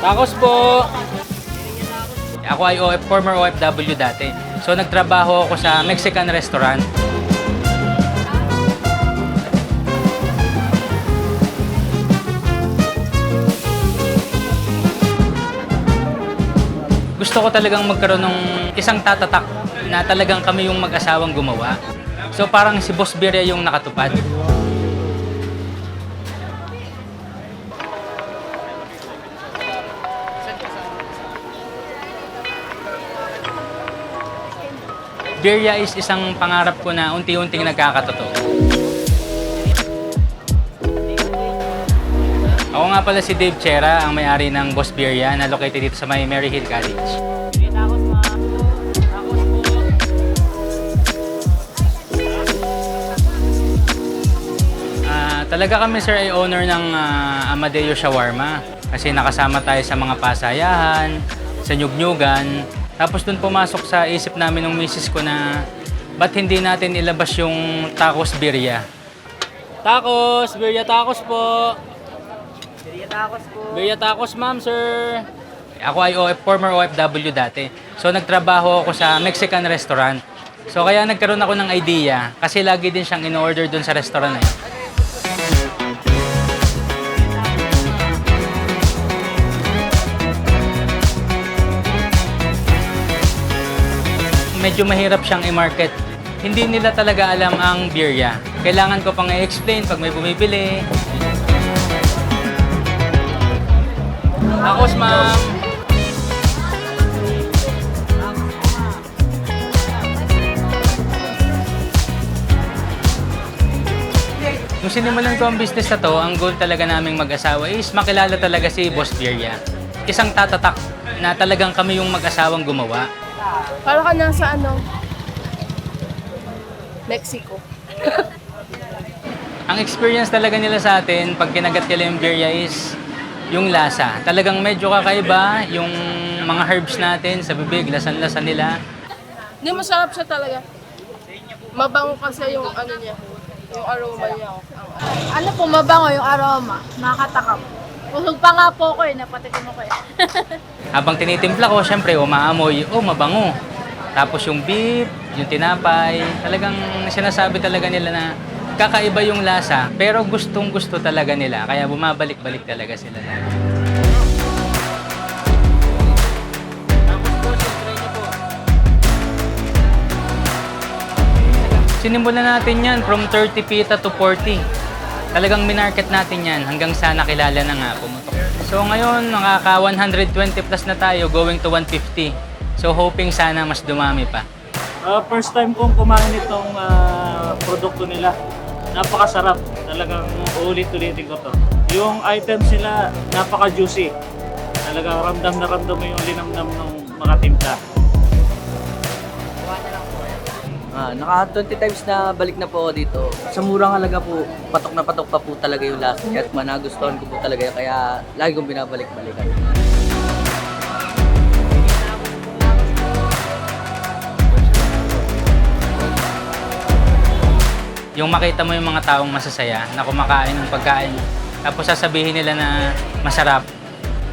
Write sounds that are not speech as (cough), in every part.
Tacos po! Ako ay OF, former OFW dati. So nagtrabaho ako sa Mexican restaurant. Gusto ko talagang magkaroon ng isang tatatak na talagang kami yung mag-asawang gumawa. So parang si Boss Birria yung nakatupad. Birria is isang pangarap ko na unti-unting nagkakatotoo. Ako nga pala si Dave Chera, ang may-ari ng Boss Birria na located dito sa may Mary Hill College. Ah, talaga kami sir ay owner ng ah, Amadeo Shawarma kasi nakasama tayo sa mga pasayahan, sa nyugnyugan. Tapos doon pumasok sa isip namin ng misis ko na ba't hindi natin ilabas yung tacos birria. Tacos! Birria tacos po! Birria tacos po. Birria tacos, ma'am, sir. Ako ay OF, former OFW dati. So nagtrabaho ako sa Mexican restaurant. So kaya nagkaroon ako ng idea kasi lagi din siyang in-order doon sa restaurant na Medyo mahirap siyang i-market. Hindi nila talaga alam ang birria. Kailangan ko pang i-explain pag may bumibili. Tacos, ma'am. Nung sinimulan ko ang business na to, ang goal talaga naming mag-asawa is makilala talaga si Boss Birria. Isang tatatak na talagang kami yung mag-asawang gumawa. Para ka nasa ano? Mexico. Ang experience talaga nila sa atin, pag kinagat nila yung birria is yung lasa. Talagang medyo kakaiba yung mga herbs natin sa bibig, lasan-lasan nila. Hindi masarap siya talaga. Mabango kasi yung ano niya. Yung aroma niya. Ano po, mabango yung aroma. Nakakatakam. Busog pa nga po ko eh, napatikim ko eh. (laughs) Habang tinitimpla ko, syempre, umaamoy, oh, mabango. Tapos yung beef, yung tinapay, talagang sinasabi talaga nila na kakaiba yung lasa, pero gustong gusto talaga nila. Kaya bumabalik-balik talaga sila. Sinimulan natin yan from 30 pita to 40. Talagang minarket natin yan hanggang sa nakilala na nga pumutok. So ngayon, nakaka 120 plus na tayo, going to 150. So hoping sana mas dumami pa. Ah, first time kong kumain itong ah, produkto nila. Napakasarap. Talagang ulit-ulitin ko to. Yung items nila, napaka-juicy. Talagang ramdam na ramdam mo yung linamnam ng mga timpla. Ah, naka 20 times na balik na po ako dito. Sa murang halaga po, patok na patok pa po talaga yung lasa. At managustuhan ko po talaga kaya lagi kong binabalik-balikan. Yung makita mo yung mga taong masasaya na kumakain ng pagkain, tapos sasabihin nila na masarap.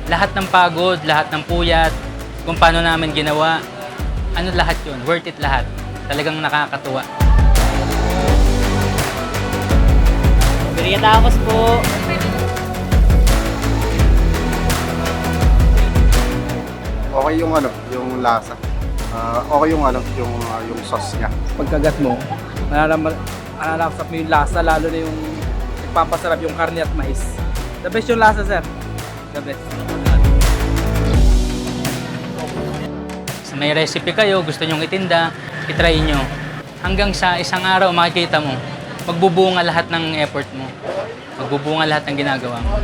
Lahat ng pagod, lahat ng puyat, kung paano namin ginawa, ano lahat yun, worth it lahat. Talagang nakakatuwa. Birria tacos po. okay yung ano, yung lasa. Ah, okay yung ano, yung ah, yung sauce niya. pagkagat mo, nararamsap mo yung lasa, lalo na yung nagpapasarap yung karne at mais. The best yung lasa, sir. The best. may recipe kayo, gusto nyong itinda, itry nyo. Hanggang sa isang araw makikita mo, magbubunga lahat ng effort mo. Magbubunga lahat ng ginagawa mo.